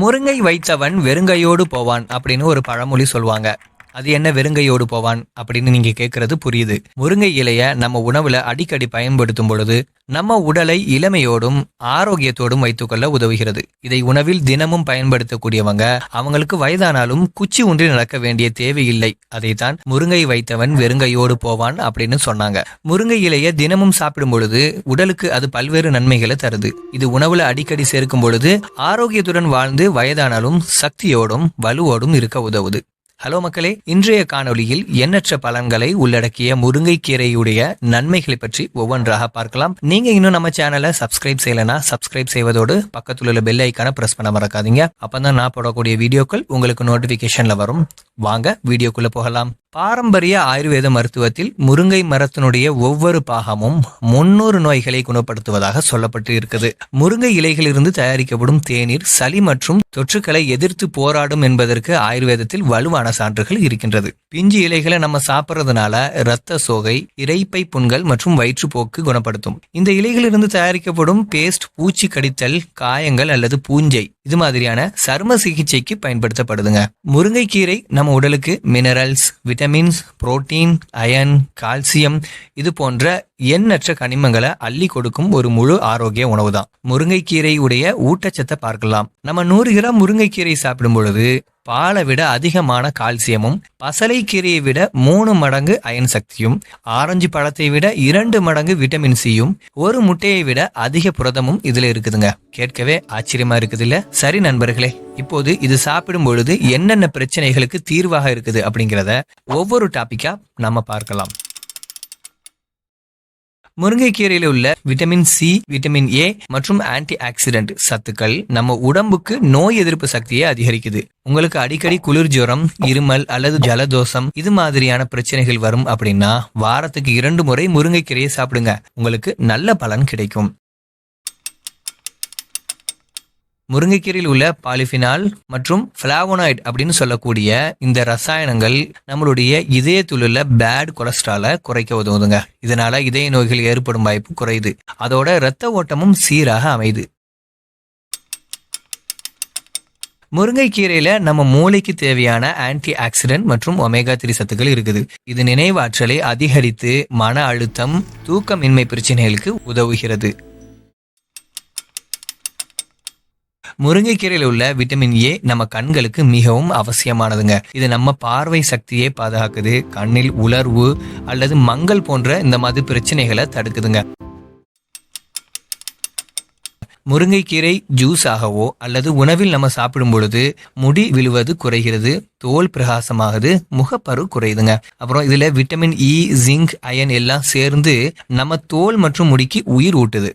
முருங்கை வைத்தவன் வெறுங்கையோடு போவான் அப்படின்னு ஒரு பழமொழி சொல்லுவாங்க. அது என்ன வெறுங்கையோடு போவான் அப்படின்னு நீங்க கேட்கறது புரியுது. முருங்கை இலைய நம்ம உணவுல அடிக்கடி பயன்படுத்தும் பொழுது நம்ம உடலை இளமையோடும் ஆரோக்கியத்தோடும் வைத்துக்கொள்ள உதவுகிறது. இதை உணவில் தினமும் பயன்படுத்தக்கூடியவங்க அவங்களுக்கு வயதானாலும் குச்சி ஒன்றி நடக்க வேண்டிய தேவையில்லை. அதைத்தான் முருங்கை வைத்தவன் வெறுங்கையோடு போவான் அப்படின்னு சொன்னாங்க. முருங்கை இலைய தினமும் சாப்பிடும் பொழுது உடலுக்கு அது பல்வேறு நன்மைகளை தருது. இது உணவுல அடிக்கடி சேர்க்கும் பொழுது ஆரோக்கியத்துடன் வாழ்ந்து வயதானாலும் சக்தியோடும் வலுவோடும் இருக்க உதவுது. ஹலோ மக்களே இன்றைய காணொளியில் எண்ணற்ற பலன்களை உள்ளடக்கிய முருங்கைக்கீரையுடைய நன்மைகளை பற்றி ஒவ்வொன்றாக பார்க்கலாம். நீங்க இன்னும் நம்ம சேனலை சப்ஸ்கிரைப் செய்யலனா சப்ஸ்கிரைப் செய்வதோடு பக்கத்தில் உள்ள பெல் ஐக்கான பிரஸ் பண்ண மறக்காதீங்க. அப்பதான் நான் போடக்கூடிய வீடியோக்கள் உங்களுக்கு நோட்டிபிகேஷன்ல வரும். வாங்க வீடியோக்குள்ள போகலாம். பாரம்பரிய ஆயுர்வேத மருத்துவத்தில் முருங்கை மரத்தினுடைய ஒவ்வொரு பாகமும் முன்னூறு நோய்களை குணப்படுத்துவதாக சொல்லப்பட்டு இருக்குது முருங்கை இலைகளிலிருந்து தயாரிக்கப்படும் தேநீர் சளி மற்றும் தொற்றுக்களை எதிர்த்து போராடும் என்பதற்கு ஆயுர்வேதத்தில் வலுவான சான்றுகள் இருக்கின்றது. பிஞ்சு இலைகளை நம்ம சாப்பிட்றதுனால இரத்த சோகை இறைப்பை புண்கள் மற்றும் வயிற்றுப்போக்கு குணப்படுத்தும். இந்த இலைகளிலிருந்து தயாரிக்கப்படும் பேஸ்ட் பூச்சி கடித்தல் காயங்கள் அல்லது பூஞ்சை இது மாதிரியான சரும சிகிச்சைக்கு பயன்படுத்தப்படுதுங்க. முருங்கைக்கீரை நம்ம உடலுக்கு minerals vitamins protein iron calcium இது போன்ற எண்ணற்ற கனிமங்களை அள்ளி கொடுக்கும் ஒரு முழு ஆரோக்கிய உணவு தான் முருங்கைக்கீரை உடைய ஊட்டச்சத்தை பார்க்கலாம். நம்ம நூறு கிராம் முருங்கைக்கீரை சாப்பிடும் பொழுது பாலை விட அதிகமான கால்சியமும் பசலை கீரையை விட மூணு மடங்கு அயன் சக்தியும் ஆரஞ்சு பழத்தை விட இரண்டு மடங்கு விட்டமின் சியும் ஒரு முட்டையை விட அதிக புரதமும் இதுல இருக்குதுங்க. கேட்கவே ஆச்சரியமா இருக்குது இல்ல சரி நண்பர்களே இப்போது இது சாப்பிடும் பொழுது என்னென்ன பிரச்சனைகளுக்கு தீர்வாக இருக்குது அப்படிங்கிறத ஒவ்வொரு டாபிக்கா நம்ம பார்க்கலாம். முருங்கைக்கீரையில் உள்ள விட்டமின் சி விட்டமின் ஏ மற்றும் ஆன்டி ஆக்சிடென்ட் சத்துக்கள் நம்ம உடம்புக்கு நோய் எதிர்ப்பு சக்தியை அதிகரிக்குது. உங்களுக்கு அடிக்கடி குளிர் ஜுரம் இருமல் அல்லது ஜலதோஷம் இது மாதிரியான பிரச்சனைகள் வரும் அப்படின்னா வாரத்துக்கு இரண்டு முறை முருங்கைக்கீரையை சாப்பிடுங்க. உங்களுக்கு நல்ல பலன் கிடைக்கும். முருங்கைக்கீரையில் உள்ள பாலிஃபினால் மற்றும் பிளாவோனாய்டு அப்படின்னு சொல்லக்கூடிய இந்த ரசாயனங்கள் நம்மளுடைய இதய துளில பேட் கொலஸ்ட்ராலை குறைக்க உதவுதுங்க. இதனால இதய நோய்கள் ஏற்படும் வாய்ப்பு குறையுது. அதோட இரத்த ஓட்டமும் சீராக அமையுது. முருங்கைக்கீரையில நம்ம மூளைக்கு தேவையான ஆன்டி ஆக்சிடென்ட் மற்றும் ஒமேகா த்ரீ சத்துக்கள் இருக்குது. இது நினைவாற்றலை அதிகரித்து மன அழுத்தம் தூக்கமின்மை பிரச்சனைகளுக்கு உதவுகிறது. முருங்கைக்கீரையில் உள்ள விட்டமின் ஏ நம்ம கண்களுக்கு மிகவும் அவசியமானதுங்க. இது நம்ம பார்வை சக்தியை பாதுகாக்குது. கண்ணில் உலர்வு அல்லது மங்கல் போன்ற இந்த மாதிரி பிரச்சனைகளை தடுக்குதுங்க. முருங்கைக்கீரை ஜூஸ் ஆகவோ அல்லது உணவில் நம்ம சாப்பிடும் பொழுது முடி விழுவது குறைகிறது தோல் பிரகாசமாகுது முகப்பரு குறையுதுங்க. அப்புறம் இதில் விட்டமின் இ ஜிங்க் அயன் எல்லாம் சேர்ந்து நம்ம தோல் மற்றும் முடிக்கு உயிர் ஊட்டுது.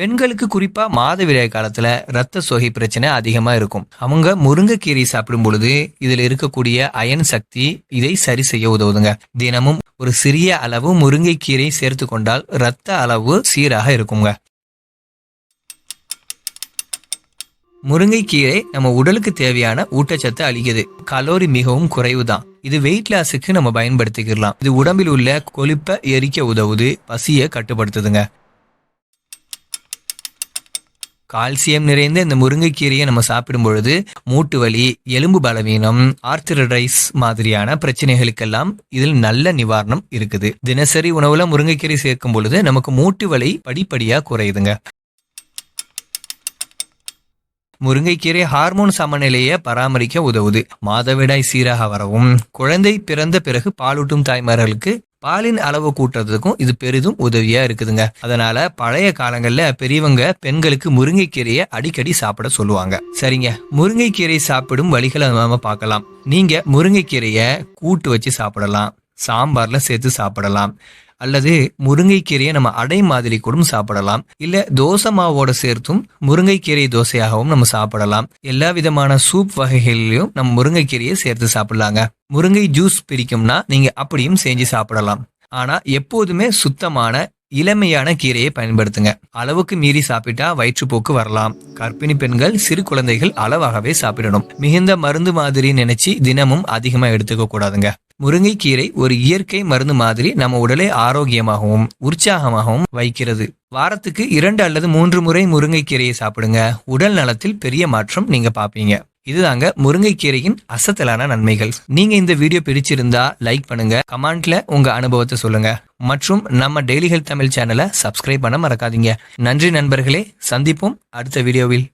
பெண்களுக்கு குறிப்பா மாதவிடாய் காலத்துல ரத்த சோகை பிரச்சனை அதிகமா இருக்கும். அவங்க முருங்கைக்கீரை சாப்பிடும் பொழுது இதுல இருக்கக்கூடிய அயன் சக்தி இதை சரி செய்ய உதவுதுங்க. தினமும் ஒரு சிறிய அளவு முருங்கைக்கீரை சேர்த்து கொண்டால் ரத்த அளவு சீராக இருக்குங்க. முருங்கைக்கீரை நம்ம உடலுக்கு தேவையான ஊட்டச்சத்தை அளிக்குது. கலோரி மிகவும் குறைவு தான் இது வெயிட் லாஸுக்கு நம்ம பயன்படுத்திக்கலாம். இது உடம்பில் உள்ள கொழுப்பை எரிக்க உதவுது பசியை கட்டுப்படுத்துதுங்க. கால்சியம் நிறைந்த இந்த முருங்கைக்கீரையை நம்ம சாப்பிடும் பொழுது மூட்டு வலி எலும்பு பலவீனம் ஆர்த்திரடைஸ் மாதிரியான பிரச்சனைகளுக்கெல்லாம் இதில் நல்ல நிவாரணம் இருக்குது. தினசரி உணவுல முருங்கைக்கீரை சேர்க்கும் பொழுது நமக்கு மூட்டு வலி படிப்படியா குறையுதுங்க. முருங்கைக்கீரை ஹார்மோன் சமநிலையை பராமரிக்க உதவுது. மாதவிடாய் சீராக வரவும் குழந்தை பிறந்த பிறகு பாலூட்டும் தாய்மார்களுக்கு பாலின் அளவு கூட்டுறதுக்கும் இது பெரிதும் உதவியா இருக்குதுங்க. அதனால பழைய காலங்கள்ல பெரியவங்க பெண்களுக்கு முருங்கைக்கீரையை அடிக்கடி சாப்பிட சொல்லுவாங்க. சரிங்க. முருங்கைக்கீரை சாப்பிடும் வழிகளை நாம பார்க்கலாம். நீங்க முருங்கைக்கீரையை கூட்டு வச்சு சாப்பிடலாம். சாம்பார்ல சேர்த்து சாப்பிடலாம். அல்லது முருங்கைக்கீரையை நம்ம அடை மாதிரி கூட சாப்பிடலாம். இல்ல தோசை மாவோட சேர்த்தும் முருங்கைக்கீரை தோசையாகவும் நம்ம சாப்பிடலாம். எல்லா விதமான சூப் வகைகளிலும் நம்ம முருங்கைக்கீரையை சேர்த்து சாப்பிடலாங்க. முருங்கை ஜூஸ் பிடிக்கும்னா நீங்க அப்படியும் செஞ்சு சாப்பிடலாம். ஆனா எப்போதுமே சுத்தமான இளமையான கீரையை பயன்படுத்துங்க. அளவுக்கு மீறி சாப்பிட்டா வயிற்றுப்போக்கு வரலாம். கர்ப்பிணி பெண்கள் சிறு குழந்தைகள் அளவாகவே சாப்பிடணும். மிகுந்த மருந்து மாதிரி நினைச்சு தினமும் அதிகமா எடுத்துக்க கூடாதுங்க முருங்கைக்கீரை ஒரு இயற்கை மருந்து மாதிரி நம்ம உடலை ஆரோக்கியமாகவும் உற்சாகமாகவும் வைக்கிறது. வாரத்துக்கு இரண்டு அல்லது மூன்று முறை முருங்கைக்கீரையை சாப்பிடுங்க. உடல் நலத்தில் பெரிய மாற்றம் நீங்க பாப்பீங்க இதுதாங்க முருங்கைக்கீரையின் அசத்தலான நன்மைகள். நீங்க இந்த வீடியோ பிடிச்சிருந்தா லைக் பண்ணுங்க. கமெண்ட்ல உங்க அனுபவத்தை சொல்லுங்க. மற்றும் நம்ம டெய்லி ஹெல்த் தமிழ் சேனலை சப்ஸ்கிரைப் பண்ண மறக்காதீங்க. நன்றி நண்பர்களே. சந்திப்போம் அடுத்த வீடியோவில்.